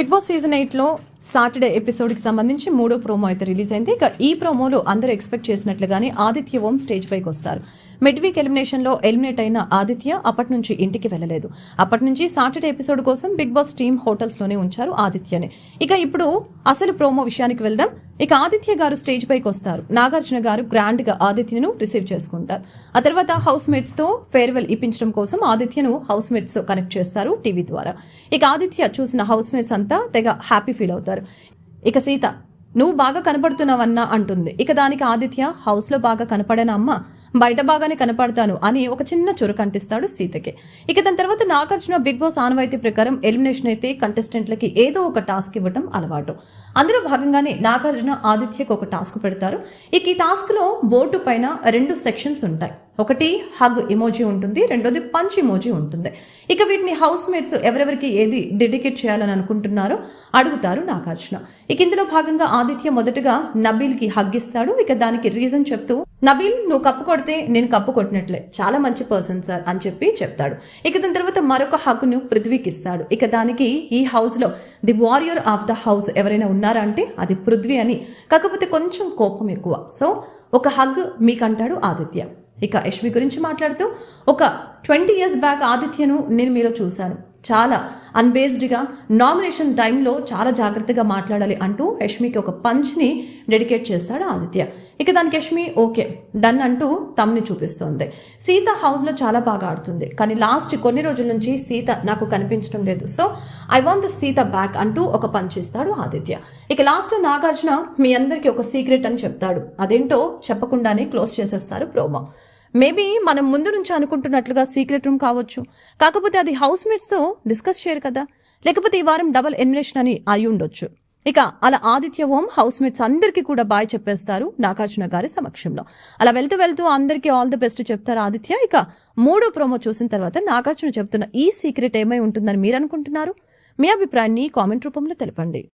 Big boss season ఎయిట్లో Saturday ఎపిసోడ్కి సంబంధించి మూడో ప్రోమో అయితే రిలీజ్ అయింది. ఇక ఈ ప్రోమోలో అందరూ ఎక్స్పెక్ట్ చేసినట్లుగానే ఆదిత్య ఓం స్టేజ్ పైకి వస్తారు. మిడ్ వీక్ ఎలిమినేషన్లో ఎలిమినేట్ అయిన ఆదిత్య అప్పటి నుంచి ఇంటికి వెళ్ళలేదు. అప్పటి నుంచి సాటర్డే ఎపిసోడ్ కోసం బిగ్ బాస్ టీమ్ హోటల్స్లోనే ఉంచారు ఆదిత్యని. ఇక ఇప్పుడు అసలు ప్రోమో విషయానికి వెళ్దాం. ఇక ఆదిత్య గారు స్టేజ్ పైకి వస్తారు. నాగార్జున గారు గ్రాండ్గా ఆదిత్యను రిసీవ్ చేసుకుంటారు. ఆ తర్వాత హౌస్ మేట్స్తో ఫేర్వెల్ ఇప్పించడం కోసం ఆదిత్యను హౌస్ మేట్స్తో కనెక్ట్ చేస్తారు టీవీ ద్వారా. ఇక ఆదిత్య చూసిన హౌస్ మేట్స్ అంతా తెగ హ్యాపీ ఫీల్ అవుతారు. ఇక సీత నువ్వు బాగా కనపడుతున్నావన్నా అంటుంది. ఇక దానికి ఆదిత్య హౌస్లో బాగా కనపడనా అమ్మ? బయట బాగానే కనపడతాను అని ఒక చిన్న చురుకు అంటిస్తాడు సీతకి. ఇక దాని తర్వాత నాగార్జున బిగ్ బాస్ ఆనవాయితీ ప్రకారం ఎలిమినేషన్ అయితే కంటెస్టెంట్లకి ఏదో ఒక టాస్క్ ఇవ్వటం అలవాటు. అందులో భాగంగానే నాగార్జున ఆదిత్యకు ఒక టాస్క్ పెడతారు. ఇక ఈ టాస్క్లో బోర్డు పైన రెండు సెక్షన్స్ ఉంటాయి. ఒకటి హగ్ ఇమోజీ ఉంటుంది రెండోది పంచ్ ఇమోజీ ఉంటుంది. ఇక వీటిని హౌస్ మేట్స్ ఎవరెవరికి ఏది డెడికేట్ చేయాలని అనుకుంటున్నారో అడుగుతారు నాగార్జున. ఇక ఇందులో భాగంగా ఆదిత్య మొదటగా నబీల్కి హగ్ ఇస్తాడు. ఇక దానికి రీజన్ చెప్తూ నబీల్ నువ్వు కప్పు కొడితే నేను కప్పు కొట్టినట్లే. చాలా మంచి పర్సన్ సార్ అని చెప్పి చెప్తాడు. ఇక దాని తర్వాత మరొక హగ్ను పృథ్వీకి ఇస్తాడు. ఇక దానికి ఈ హౌస్లో the warrior of the house ఎవరైనా ఉన్నారా అంటే అది పృథ్వీ అని. కాకపోతే కొంచెం కోపం ఎక్కువ. సో ఒక హగ్ మీకంటాడు ఆదిత్య. ఇక యష్మి గురించి మాట్లాడుతూ ఒక ట్వంటీ ఇయర్స్ బ్యాక్ ఆదిత్యను నేను మీలో చూశాను. చాలా అన్బేస్డ్గా నామినేషన్ టైంలో చాలా జాగ్రత్తగా మాట్లాడాలి అంటూ యష్మికి ఒక పంచ్ని డెడికేట్ చేస్తాడు ఆదిత్య. ఇక దానికి యష్మి ఓకే డన్ అంటూ తమ్ని చూపిస్తోంది. సీత హౌస్లో చాలా బాగా ఆడుతుంది. కానీ లాస్ట్ కొన్ని రోజుల నుంచి సీత నాకు కనిపించడం లేదు. So I want the Sita back అంటూ ఒక పంచ్ ఇస్తాడు ఆదిత్య. ఇక లాస్ట్లో నాగార్జున మీ అందరికీ ఒక సీక్రెట్ అని చెప్తాడు. అదేంటో చెప్పకుండానే క్లోజ్ చేసేస్తారు ప్రోమో. మేబీ మనం ముందు నుంచి అనుకుంటున్నట్లుగా సీక్రెట్ రూమ్ కావచ్చు. కాకపోతే అది హౌస్ మేట్స్తో డిస్కస్ చేయరు కదా. లేకపోతే ఈ వారం డబల్ ఎలిమినేషన్ అని అయి ఉండొచ్చు. ఇక అలా ఆదిత్య ఓం హౌస్ మేట్స్ అందరికీ కూడా బాయ్ చెప్పేస్తారు నాగార్జున గారి సమక్షంలో. అలా వెళ్తూ వెళ్తూ అందరికీ ఆల్ ది బెస్ట్ చెప్తారు ఆదిత్య. ఇక మూడో ప్రోమో చూసిన తర్వాత నాగార్జున చెప్తున్న ఈ సీక్రెట్ ఏమై ఉంటుందని మీరు అనుకుంటున్నారు? మీ అభిప్రాయాన్ని కామెంట్ రూపంలో తెలపండి.